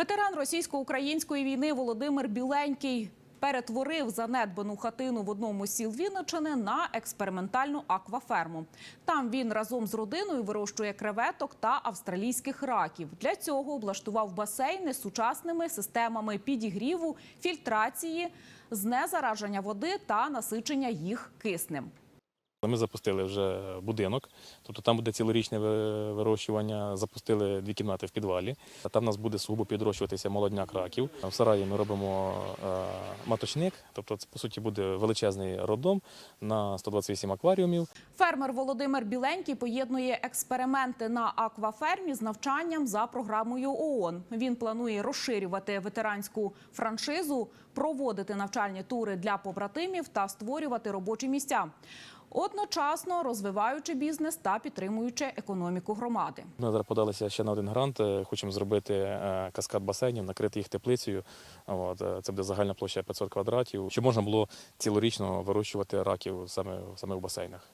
Ветеран російсько-української війни Володимир Біленький перетворив занедбану хатину в одному з сіл Вінничини на експериментальну акваферму. Там він разом з родиною вирощує креветок та австралійських раків. Для цього облаштував басейни з сучасними системами підігріву, фільтрації, знезараження води та насичення їх киснем. Ми запустили вже будинок, тобто там буде цілорічне вирощування. Запустили дві кімнати в підвалі. Там у нас буде сугубо підрощуватися молодняк раків. В сараї ми робимо е, маточник, тобто це по суті буде величезний роддом на 128 акваріумів. Фермер Володимир Біленький поєднує експерименти на аквафермі з навчанням за програмою ООН. Він планує розширювати ветеранську франшизу, проводити навчальні тури для побратимів та створювати робочі місця. Одночасно розвиваючи бізнес та підтримуючи економіку громади. Ми зараз подалися ще на один грант. е, Хочемо зробити е, каскад басейнів, накрити їх теплицею. Е, це буде загальна площа 500 квадратів, щоб можна було цілорічно вирощувати раків саме, саме в басейнах.